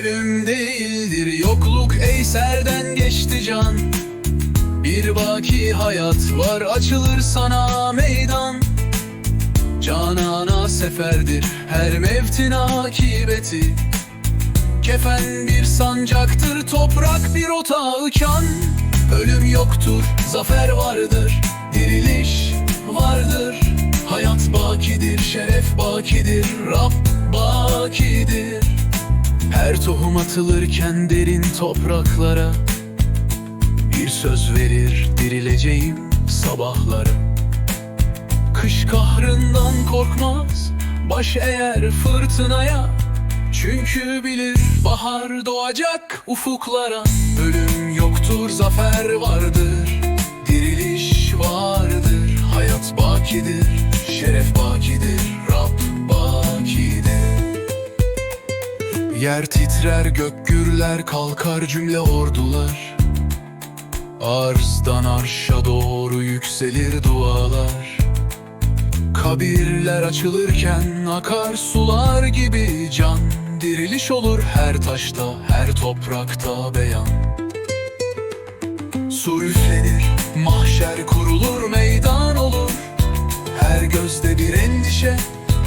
Ölüm değildir yokluk eyserden geçti can. Bir baki hayat var açılır sana meydan. Canana seferdir her mevtin akibeti. Kefen bir sancaktır toprak bir otağı kan. Ölüm yoktur zafer vardır diriliş vardır. Hayat bakidir şeref bakidir Rab bakidir Her tohum atılırken derin topraklara Bir söz verir dirileceğim sabahlara. Kış kahrından korkmaz Baş eğer fırtınaya Çünkü bilir bahar doğacak ufuklara. Ölüm yoktur zafer vardır Diriliş vardır Hayat bakidir Yer titrer gök gürler kalkar cümle ordular. Arzdan arşa doğru yükselir dualar. Kabirler açılırken akar sular gibi can. Diriliş olur her taşta, her toprakta beyan. Su üflenir, mahşer kurulur, meydan olur. Her gözde bir endişe,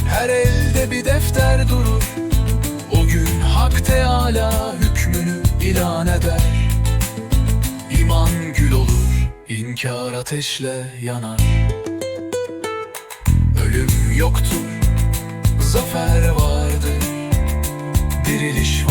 her elde bir defter durur Teala hükmünü ilan eder. İman gül olur, inkar ateşle yanar. Ölüm yoktur, zafer vardır, diriliş